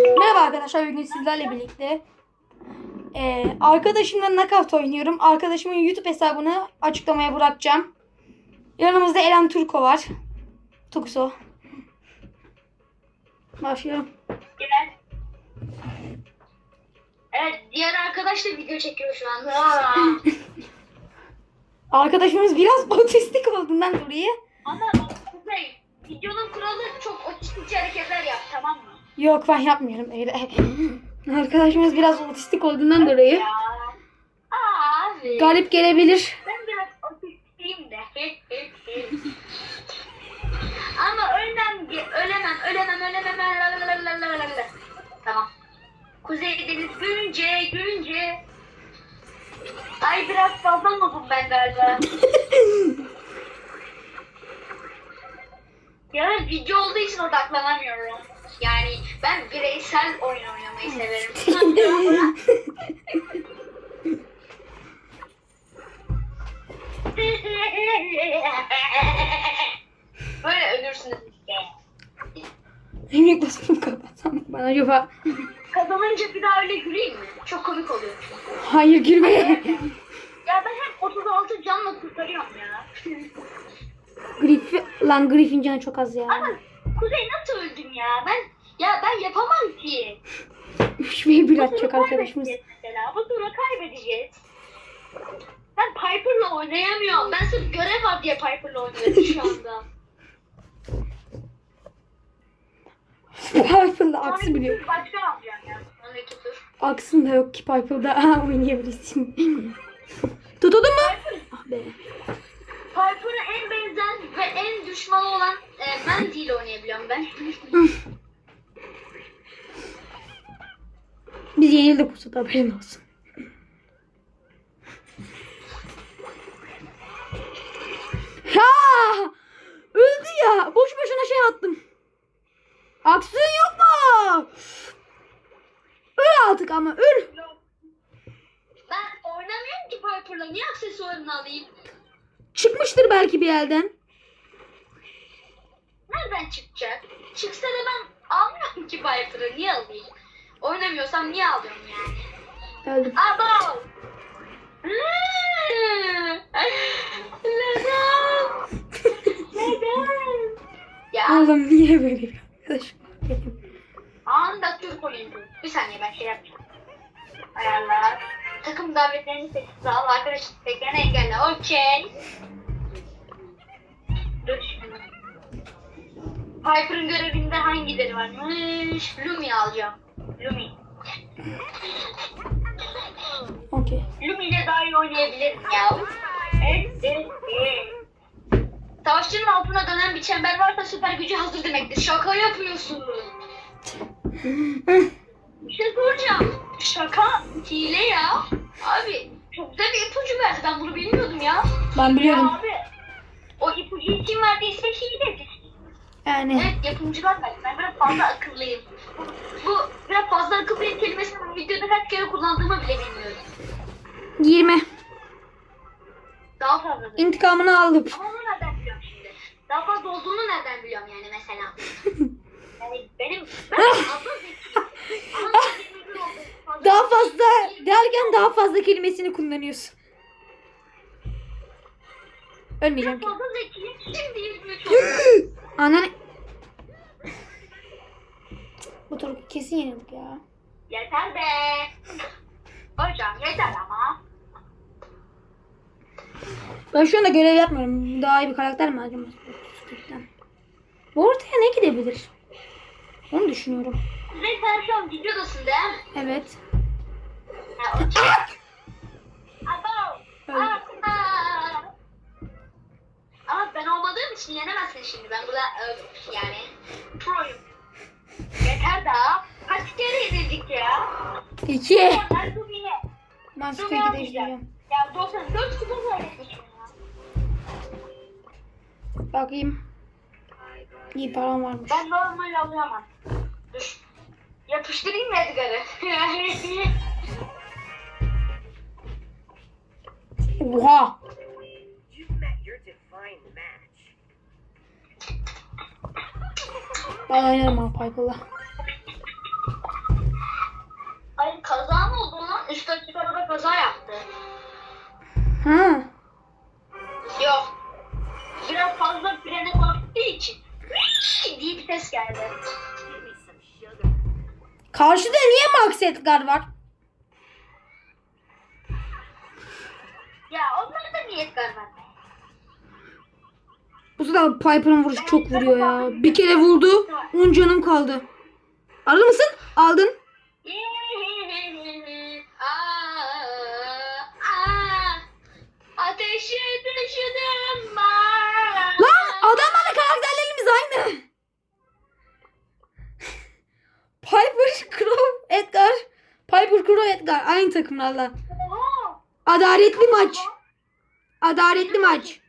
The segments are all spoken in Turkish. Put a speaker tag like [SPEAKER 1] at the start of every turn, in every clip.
[SPEAKER 1] Merhaba arkadaşlar bugün sizlerle birlikte ee, arkadaşımla Knockout oynuyorum. Arkadaşımın YouTube hesabını açıklamaya bırakacağım. Yanımızda Eren Turko var. Tukso.
[SPEAKER 2] Gel. Evet diğer arkadaş da video çekiyor şu anda. Aa.
[SPEAKER 1] Arkadaşımız biraz otistik olduğundan dolayı
[SPEAKER 2] Ama Kuzey videonun kuralı çok otistikçi hareketler yap tamam mı?
[SPEAKER 1] Yok ben yapmıyorum öyle. Arkadaşımız biraz otistik olduğundan dolayı.
[SPEAKER 2] Abi.
[SPEAKER 1] galip gelebilir.
[SPEAKER 2] Ben biraz otistikiyim de. Ama ölmem, ölemem, ölemem, ölemem. Tamam. Kuzey Deniz görünce, görünce. Ay biraz fazla modum ben galiba. Ya video olduğu için odaklanamıyorum. Yani ben bireysel oyun oynamayı severim. Böyle ölürsünüz işte.
[SPEAKER 1] Yemek basımı kapatsam bana acaba.
[SPEAKER 2] Kazanınca bir daha öyle güleyim mi? Çok komik oluyor çünkü.
[SPEAKER 1] Hayır gülme.
[SPEAKER 2] Ya ben hep 36 canla kurtarıyorum ya.
[SPEAKER 1] Griffin, lan Griffin canı çok az ya.
[SPEAKER 2] Ama Kuzey nasıl ya? Ben ya ben yapamam ki.
[SPEAKER 1] 3 ve 1
[SPEAKER 2] Bu
[SPEAKER 1] atacak arkadaşımız.
[SPEAKER 2] Mesela. Bu turu kaybedeceğiz. Ben Piper'la oynayamıyorum. Ben sırf görev var diye Piper'la oynuyorum şu anda.
[SPEAKER 1] Piper'da aksi biliyor.
[SPEAKER 2] Başka alacağım ya. Sonraki tur.
[SPEAKER 1] Aksın da yok ki Piper'da oynayabilirsin. Tutuldu mu? Ah be.
[SPEAKER 2] Piper'a en benzer ve en düşmanı olan e, Mandy ile oynayabiliyorum ben.
[SPEAKER 1] Biz yenildik bu sefer haberin olsun. Ya! Öldü ya. Boş boşuna şey attım. Aksiyon yok mu? Öl artık ama öl.
[SPEAKER 2] Ben oynamıyorum ki Piper'la. Niye aksesuarını alayım?
[SPEAKER 1] Çıkmıştır belki bir yerden.
[SPEAKER 2] Nereden çıkacak? Çıksa da ben almıyorum ki Piper'ı. Niye alayım? Oynamıyorsam niye alıyorum yani?
[SPEAKER 1] Öldüm.
[SPEAKER 2] Abo! Neden? Neden? Ya
[SPEAKER 1] Oğlum niye böyle bir arkadaş?
[SPEAKER 2] anında Türk oyuncu. Bir saniye ben şey yapacağım. Ayarlar. Takım davetlerini seç. Sağ ol arkadaş isteklerini engelle. Okey. Dur. Piper'ın görevinde hangileri varmış? Lumi alacağım. Lumi.
[SPEAKER 1] Okey.
[SPEAKER 2] Lumi ile daha iyi oynayabilirim ya. Evet, evet, evet. Savaşçının altına dönen bir çember varsa süper gücü hazır demektir. Şaka yapıyorsun. Bir şey soracağım. Şaka hile ya. Abi çok güzel bir ipucu verdi. Ben bunu bilmiyordum ya.
[SPEAKER 1] Ben biliyorum.
[SPEAKER 2] Ya abi. O ipucuyu kim verdiyse hiledir.
[SPEAKER 1] Yani
[SPEAKER 2] Evet yapımcılar verdi. Ben biraz fazla akıllıyım. Bu, bu biraz fazla akıllıyım kelimesini bu videoda kaç kere kullandığımı bile bilmiyorum.
[SPEAKER 1] 20.
[SPEAKER 2] Daha fazla.
[SPEAKER 1] İntikamını aldım.
[SPEAKER 2] Ama onu nereden biliyorum şimdi? Daha fazla olduğunu nereden biliyorum yani mesela? Yani benim ben fazla zekiyim. Ama ben 21 oldum. Fazla
[SPEAKER 1] Daha fazla derken daha fazla kelimesini kullanıyorsun. Ölmeyeceğim ki.
[SPEAKER 2] fazla zekiyim. Şimdi 23 oldum.
[SPEAKER 1] Ananı... Bu tur kesin yenildik ya.
[SPEAKER 2] Yeter be. Hocam yeter ama.
[SPEAKER 1] Ben şu anda görev yapmıyorum. Daha iyi bir karakter mi acaba? Gerçekten. Bu ortaya ne gidebilir? Onu düşünüyorum.
[SPEAKER 2] Kuzey sen şu an videodasın değil mi?
[SPEAKER 1] Evet.
[SPEAKER 2] Ha, okey. Abo. Ama ben olmadığım için yenemezsin şimdi. Ben burada e, yani proyum. Yeter daha. Kaç kere yenildik ya?
[SPEAKER 1] İki.
[SPEAKER 2] Onlar bu yine.
[SPEAKER 1] Ben
[SPEAKER 2] Dur
[SPEAKER 1] Squid'i
[SPEAKER 2] yapmayacağım.
[SPEAKER 1] değiştireceğim.
[SPEAKER 2] Ya 94 kupa kaybetmişim ya.
[SPEAKER 1] Bakayım. İyi param varmış.
[SPEAKER 2] Ben normal alıyorum. Dur. Yapıştırayım mı Edgar'ı?
[SPEAKER 1] Oha.
[SPEAKER 3] Ben oynarım abi Piper'la. Ay
[SPEAKER 1] kaza mı oldu lan? Üst dakika araba kaza yaptı. Ha.
[SPEAKER 2] Yok. Biraz fazla frene bastığı için. "Hii!" diye bir ses geldi.
[SPEAKER 1] Karşıda niye Max Edgar var?
[SPEAKER 2] Ya onlar da niyet görmedi.
[SPEAKER 1] Bu sefer Piper'ın vuruşu çok vuruyor ya. Bir kere vurdu. 10 canım kaldı. Alır mısın? Aldın.
[SPEAKER 2] Aa, Ateşi ben.
[SPEAKER 1] Lan adamlarla karakterlerimiz aynı. Piper, Crow, Edgar. Piper, Crow, Edgar. Aynı takımlarla. Adaletli maç. Adaletli maç.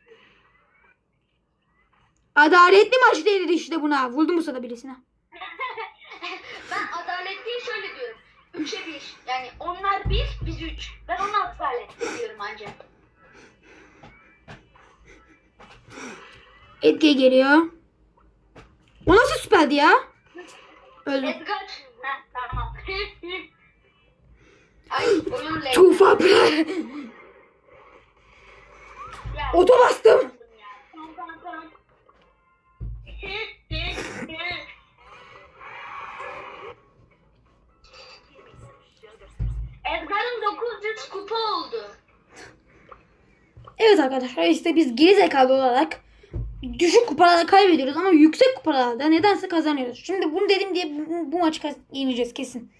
[SPEAKER 1] Adaletli maç denir işte buna. Vurdum bu sırada birisine.
[SPEAKER 2] ben adaletliyi şöyle diyorum. Üçe bir. Yani onlar bir, biz üç. Ben ona adaletli diyorum ancak.
[SPEAKER 1] Edgar geliyor. O nasıl süperdi ya? Öldüm.
[SPEAKER 2] Edgar. Tamam. Ay oyun.
[SPEAKER 1] Tufa arkadaşlar işte biz geri zekalı olarak düşük kupalarda kaybediyoruz ama yüksek kupalarda nedense kazanıyoruz. Şimdi bunu dedim diye bu, bu maçı yeneceğiz kesin.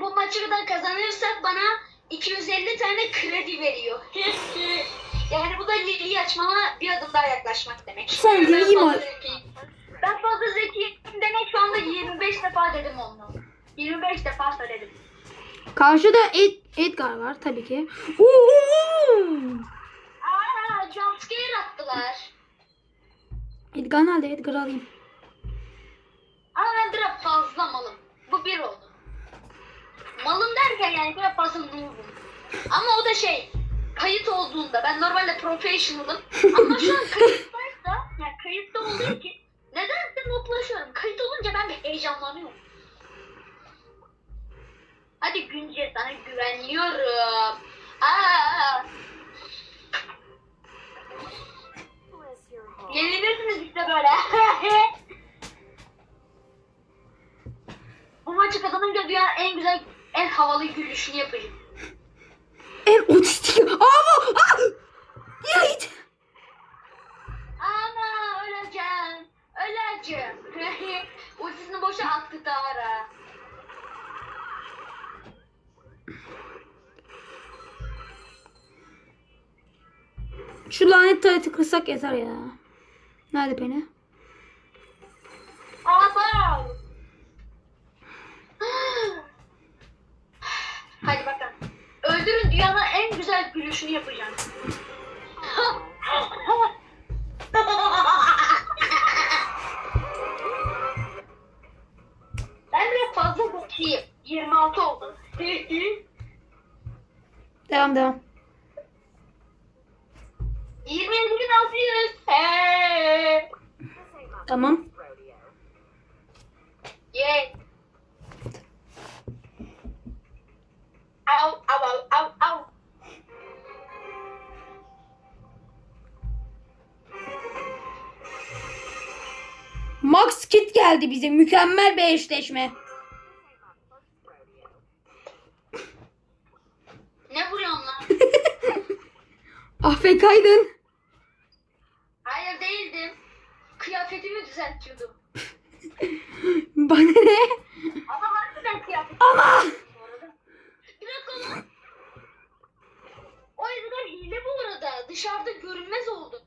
[SPEAKER 2] Bu maçı da kazanırsak bana 250 tane kredi veriyor. yani bu da Lili'yi açmama bir adım daha yaklaşmak demek.
[SPEAKER 1] Sen Lili'yi mi.
[SPEAKER 2] Ben fazla zekiyim demek şu anda 25 defa dedim onu. 25 defa söyledim.
[SPEAKER 1] Karşıda Ed, Edgar var tabii ki.
[SPEAKER 2] Aa, jumpscare attılar.
[SPEAKER 1] Edgar nerede? Edgar alayım.
[SPEAKER 2] Ama ben biraz fazla malım. Bu bir oldu. Malım derken yani biraz fazla noobum. Ama o da şey, kayıt olduğunda, ben normalde professional'ım. Ama şu an kayıttaysa, yani kayıtta olduğu için nedense nooblaşıyorum. Kayıt olunca ben bir heyecanlanıyorum. Hadi Günce sana güveniyorum. Aa, yenilirsiniz işte böyle. Bu maçı kazanınca dünyanın en güzel, en havalı gülüşünü yapacağım.
[SPEAKER 1] En otistik. Aa! Aa! Şu lanet tarihte kırsak yeter ya. Nerede Penny?
[SPEAKER 2] Ama. Hadi bakalım. Öldürün dünyanın en güzel gülüşünü yapacağım. ben biraz fazla bakayım. 26 oldu.
[SPEAKER 1] Devam devam. Kit geldi bize. Mükemmel bir eşleşme.
[SPEAKER 2] Ne vuruyorsun lan?
[SPEAKER 1] Afekaydın.
[SPEAKER 2] Hayır değildim. Kıyafetimi düzeltiyordum.
[SPEAKER 1] Bana ne?
[SPEAKER 2] Ama harbiden kıyafetimi
[SPEAKER 1] Ama.
[SPEAKER 2] bu arada. Bir dakika lan. O yüzden hile bu arada. Dışarıda görünmez oldu.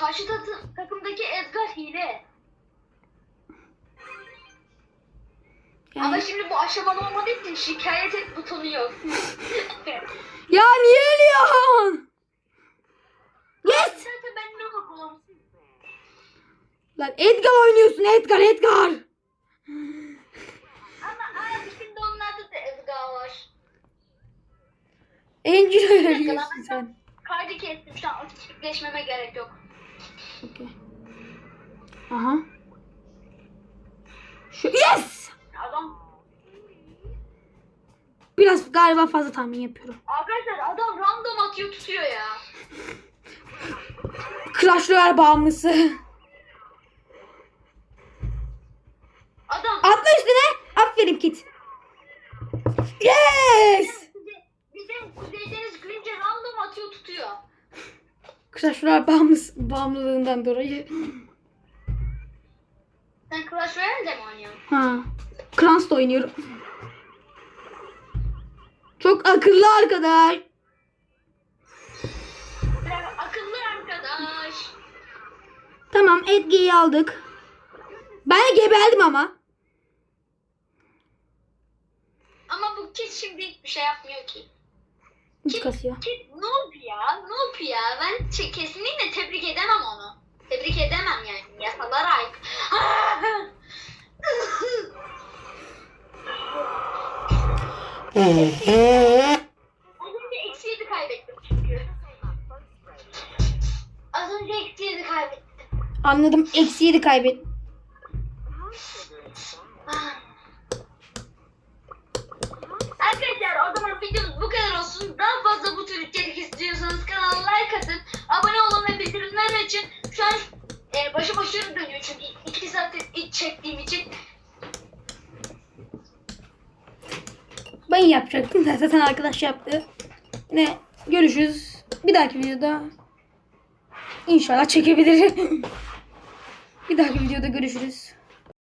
[SPEAKER 2] Karşı takı- takımdaki Edgar hile. Ama
[SPEAKER 1] Yani,
[SPEAKER 2] şimdi bu aşamalı olmadığı için şikayet et butonu yok.
[SPEAKER 1] ya niye ölüyorsun? Yes.
[SPEAKER 2] Zaten ben ne yapalım?
[SPEAKER 1] Lan Edgar oynuyorsun Edgar Edgar.
[SPEAKER 2] Ama abi şimdi onlarda da Edgar var.
[SPEAKER 1] Angel ölüyorsun sen.
[SPEAKER 2] Kaydı kestim şu an gerek yok.
[SPEAKER 1] Okey. Aha. Şu yes.
[SPEAKER 2] Adam
[SPEAKER 1] Biraz galiba fazla tahmin yapıyorum.
[SPEAKER 2] Arkadaşlar adam random atıyor tutuyor ya.
[SPEAKER 1] Clash Royale bağımlısı.
[SPEAKER 2] Adam
[SPEAKER 1] Atla üstüne. Aferin Kit. Clash Royale bağımlısı, bağımlılığından dolayı.
[SPEAKER 2] Sen Clash Royale'de mi oynuyorsun?
[SPEAKER 1] Ha. Krans da oynuyorum. Çok akıllı arkadaş.
[SPEAKER 2] Akıllı arkadaş.
[SPEAKER 1] Tamam Edge'yi aldık. Ben de geberdim ama.
[SPEAKER 2] Ama bu kit şimdi hiçbir şey yapmıyor ki.
[SPEAKER 1] Hiç kasıyor.
[SPEAKER 2] Noob ya, noob ya. Ben ç- kesinlikle tebrik edemem onu. Tebrik edemem yani. Yasalara aykırı. Az önce eksi yedi kaybettim çünkü. Az önce eksi yedi kaybettim.
[SPEAKER 1] Anladım. Eksi 7 kaybet.
[SPEAKER 2] Ah. Arkadaşlar o zaman videomuz bu kadar olsun. Daha fazla bu tür içerik istiyorsanız kanala like atın. Abone olun ve açın. Şu an e, başım aşırı dönüyor çünkü 2 saattir iç çektiğim için.
[SPEAKER 1] Ben yapacaktım. Zaten arkadaş yaptı. Yine görüşürüz. Bir dahaki videoda inşallah çekebilirim. bir dahaki videoda görüşürüz.